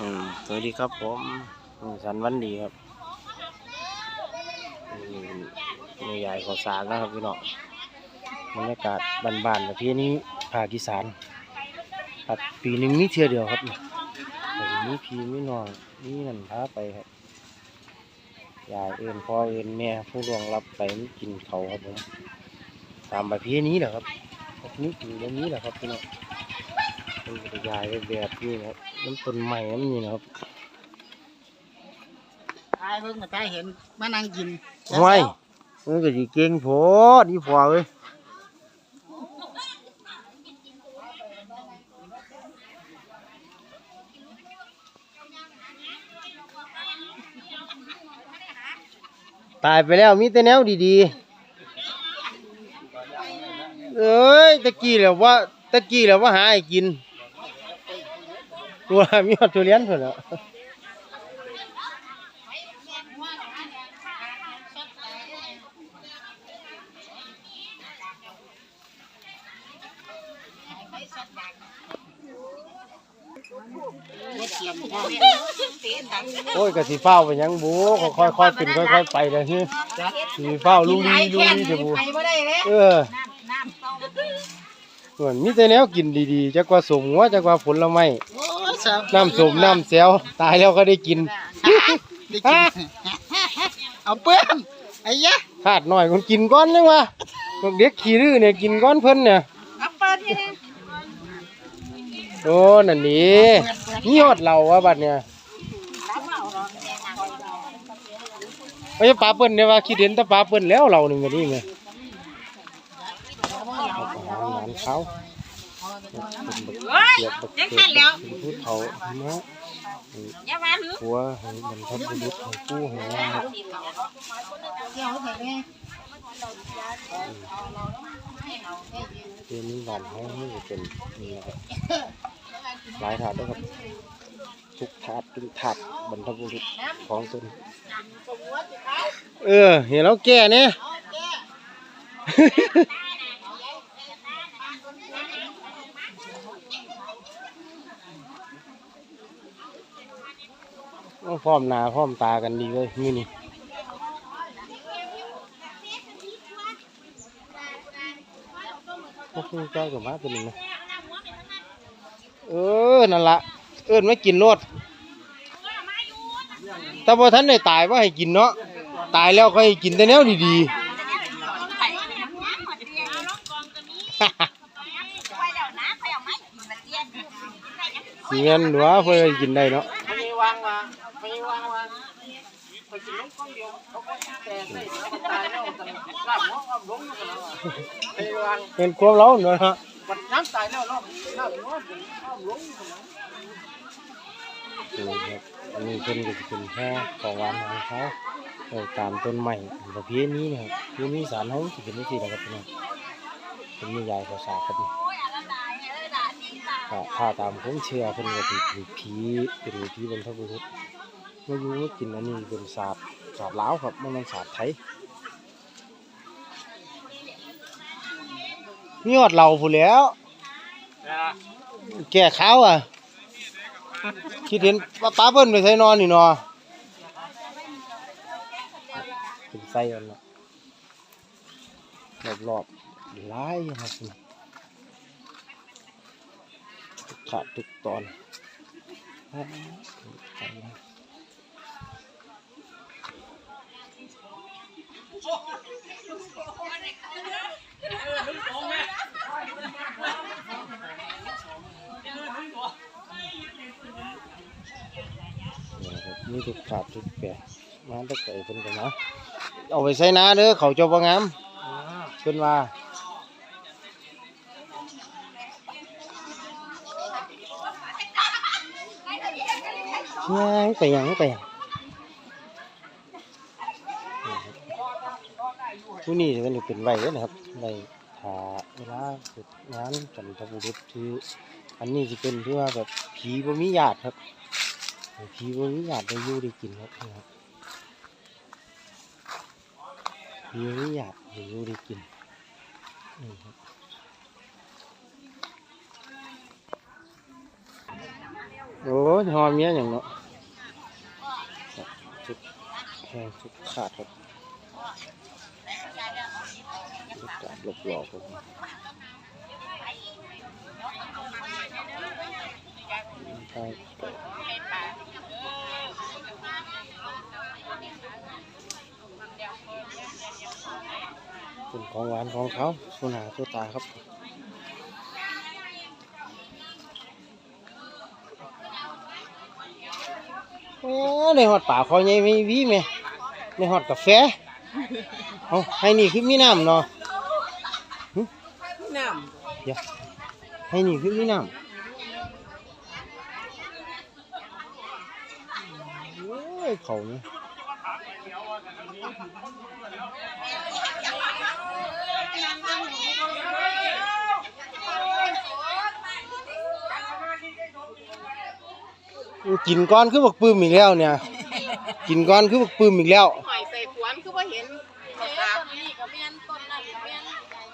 อืมสวัสดีครับผมสันวันดีครับอืมมีใหญ่ขอสากนะครับพี่น้องบรรยากาศบ้านๆแบบนี้ภาคอีสานครับปีหนึ่งมีเทียวเดียวครับเนี่ยแต่ทีนี้พี่ไม่นองนี่นั่นพาไปครับยายเอินพ่อเอินแม่ผู้ล่วงรับไปกินเขาครับผมตามประเพณีแหละครับนี้อยู่แบบนี้แหละครับพี่น้องเป็นกระยายแบบนี้นะครับ น้ำต้นใหม่น้ำนี่นะครับตายเพิ่งมาตายเห็นมานั่งกินห้วยมันก็สิเก่งโพดอีพอเว้ยตายไปแล้วมีแต่แนวดีๆ เอ้ยตะกี้แล้วว่าตะกี้แล้วว่าหาให้กิน ตัวมีหอดทุเรียนเพิ่นแล้วโอ้ยกะสิเฝ้าไปหยังบูค่อยๆค่อยๆเป็นค่อยๆไปเลยฮึสิเฝ้าลุงลีลุงลีเดี๋ยวบูไปบ่ได้เลยเออเหมือนมีแต่แนวกินดีๆจักว่าสมหัวจักว่าผลไม้ โอ้ยสาวน้ำสมน้ำแซวตายแล้วก็ได้กิน ได้กิน เอาเปื้อนไอ้ยะขาดหน่อยคนกินก้อนนึงวะพวกเด็กขี้รื้อเนี่ยกินก้อนเพิ่นเนี่ยเอาเปื้อนนี่นะโอ้นั่นนี่นี่ฮอดเราวะบัดเนี่ยไม่ใช่ปลาเปิ้นเนี่ยว่าคิดเห็นแต่ปลาเปิ้นแล้วเราหนึ่งก็นี่ไงอาหารเขา เฮ้ยเกียบบักเกขันแล้วเป็นผู้เฒ่าเนาะอย่ามาหรือผัวให้บรรพบุรุษให้กู้ให้งานครับเกี่ยวใส่แม่เดือนนี้วันให้ให้เป็นนี่ครับหลายถาดด้วยครับทุกถาดทุกถาดบรรพบุรุษของตนเออเห็นแล้วแก่เนี่ยต้อง พร้อมหน้าพร้อมตากันดีเลยมือนี่ก็คือเจ้ากับมาเป็นหนึ่งนะเออ นั่นละเอิ้นไม่กินโนดแต่พอท่านได้ตายว่าให้กินเนาะ ตายแล้วก็ให้กินแต่แนวดีๆสิเงินหรือว่าเพื่อให้กินได้เนาะ วางมาไปวางมาไปกินน้ำก้อนเดียวเขาก็แตกเลยเขาตายแล้วกันลาบหัวเอาลงอยู่กันแล้วไปวางเป็นความเล้าเนาะฮะบัดน้ำตายแล้วรอบลาบหัวเอาลงอยู่กันแล้วนี่ครับอันนี้เพิ่นก็จะเป็นแค่ของหวานของเขาเออตามต้นใหม่ประเภทนี้นะครับเพื่นี้สารเขาสิเป็นที่นะครับพี่น้องเป็นนิยายภาษาครับนี่ก็ถ้าตามผมเชื่อเพิ่นก็สิเป็นผีเป็นผีบรรพบุรุษ มาอยู่มากินอันนี้เป็นศาสตร์ศาสตร์ลาวครับมันเป็นศาสตร์ไทยมีหอดเหล่าผู้นแหล้ว แก่ข้าวอะ คิดเห็นป้าป้าเปิ้นไปใส่นอนนี่เนอเป็นไส้กันเนาะรอบรอบๆหลายครับคุณทุกขาดทุกตอน นะนี่ครับมีทุกขาดทุกแก่มาตะไก่เพิ่นกันนะเอาไปใส่นาเด้อเขาเจ้าบ่งามเพิ่นว่ายังไปหยังไปหยัง ผู้นี้มันจะเป็นไว้เด้อนะครับไว้ถ้าเวลาเกิดงานกันทบุรุษที่อันนี้จะเป็นที่ว่าแบบผีบ่มีญาติครับผีบ่มีญาติได้อยู่ได้กินครับนี่ครับผีบ่มีญาติได้อยู่ได้กินนี่ครับโอ้ยหอมเมียอย่างเนาะชุดแห้งชุดขาดครับ อากาศหลบหลอกครับเป็นของหวานของเขาสุนาตัวตาครับโอ้ในหอดป่าคอยใหญ่ไม่วีไหมในหอดกาแฟเอาให้นี่คือมีน้ำเนาะ เดี๋ยวให้นี่คือมีน้ำโอ้ยเขาเนี่ยกินก้อนคือบักปื้มอีกแล้วเนี่ย กินก้อนคือบักปื้มอีกแล้วำหอยใส่ขวานคือว่าเห็นเขาตานี่ก็แม่นต้นนั่นก็แม่นต้นเลี้ยงได้ก็แม่น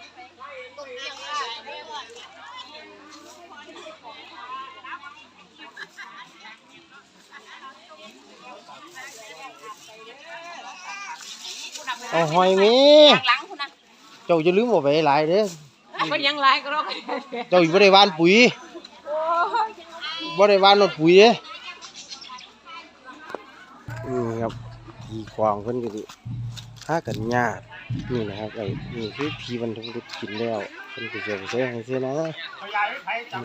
เอาหอยแมีหลังคุณนะเจ้าจะลืมเอาไปหลายเด้อก็ยังไรก็รอกเจ้าอยู่บ่ได้หวานปุ๋ยบ่ได้หวานรถปุ๋ยเด้อนี่ครับทีควางเพิ่นก็สิหากันยาก นี่นะครับไอ้นี่คือทีบรรทุกรถกินแล้วเพิ่นก็จะไปใช้ให้เสียนะเขายายไม่ไผ่จัง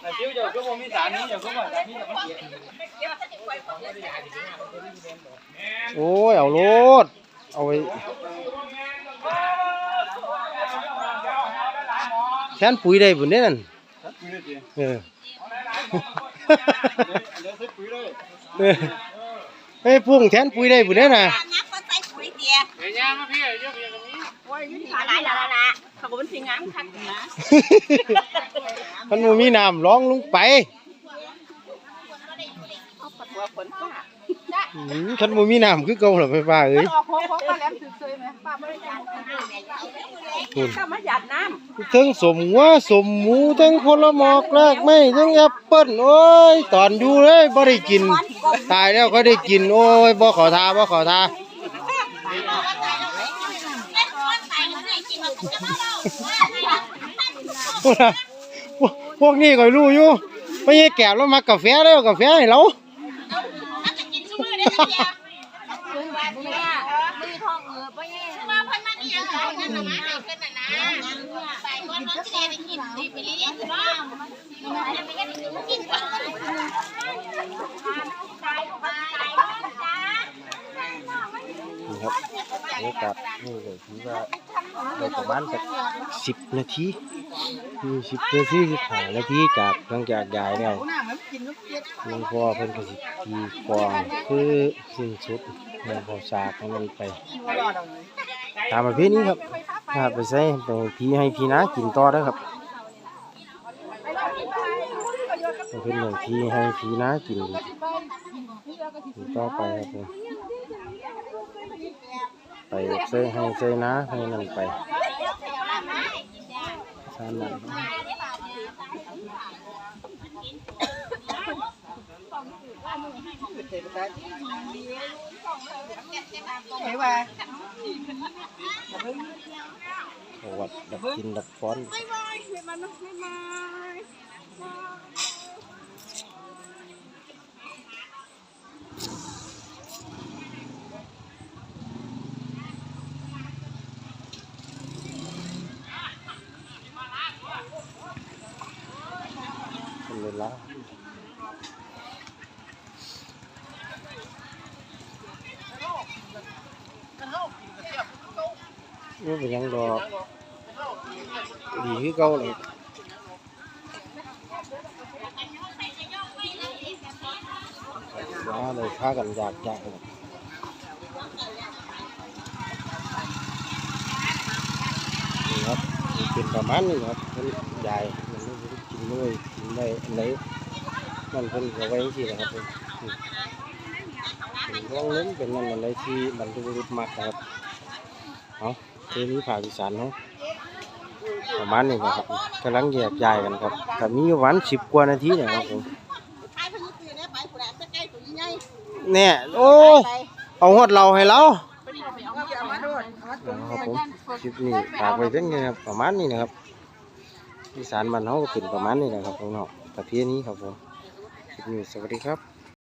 แต่เดี๋ยวเดี๋ยวก็บ่มีสารนี้เดี๋ยวก็บ่สารนี้เดี๋ยวก็เสียโอ้ยเอาโลดเอาไว้แทนปุ๋ยได้บุญเด้นั่นปุ๋ยเลยสิเออเดี๋ยวซื้อปุ๋ยเลยเออเฮ้ยพุ่งแทนปุ๋ยได้บุญเด้น่ะนักก็ใส่ปุ๋ยเดี ยเดี๋ยวยางมาพี่เดี๋ยวพี่ตรงนี้โอ้ยยุ่งหลายแล้วนะเขาก็เป็นสิ่งงามคักนะมันบ่มีน้ำร้องลงไปเขาปัดหัวฝนฟ้าอืมคันบ่มีน้ำคือเก่าล่ะไฟฟ้าเอ้ยออกหัวหัวป้าแหลมซื้อๆไหมป้าไม่ได้จ่ายคุณข้ามาหยัดน้ทั้งสมหัวสมหมูทั้งผลหมอกรากไม้ทั้งแอปเปิ้ลโอ้ยตอนอยู่เลยบ่ได้กิน ตายแล้วก็ได้กิน โอ้ยบ่ขอทาบ่ขอทา พวกน่ะพวกพวกนี้ก็รู้อยู่ไม่ใช่แก่แล้วมากาแฟแล้วกาแฟให้เราำมือทองเออไปว่าพันมันนี่ยังไงนั่นน่ะมาให้ขึ้นน่ะนะไปก่อนน้องจะได้กินดีไปเลยงบ้ามันไม่ได้กินก่อนนี่ครับบรรยากาศนี่เลยถือว่า ได้ประมาณสักสิบนาทีมีสิบนาทีสิบห้านาทีจากหลังจากยายแล้วหลวงพ่อเพิ่นก็สิตีกลองคือสิ้นสุดหลวงพ่อสากให้มันไป ตามประเพณีครับถ้าไปใส่ไปพี่ให้พี่นะกินต่อได้ครับมันเป็นอย่งพี่ให้พี่นะกินกินต่อไปครับผม ไปเซยให้เซยนะให้นั่นไปสานั่นไหนว่าประวัติดับกินดับฟ้อนเป็นเวลา นี่เป็นหยังดอกดีคือเก่าเลยว่าเลยพากันอยากอยากเลยนี่ครับนี่เป็นปร เป็นเอาไว้ที่นะครับผมเป็นร่องเล้มเป็นนั่นอะไรที่บรรทุกรุษมากนะครับเอาเทนี้ผ่าอีสานเนาะประมาณนี้นะครับกำลังแยกย้ายกันครับแต่มีวันสิบกว่านาทีเนะครับผมเนี่ยโอ้เอาหดเราให้เราครับผมคลิปนี้ฝากไว้เพียงนี้นะครับประมาณนี้นะครับอีสานบ้านเฮาก็เป็นประมาณนี้นะครับผมเนาะประเภทนี้ครับผมคลิปนี้สวัสดีครับ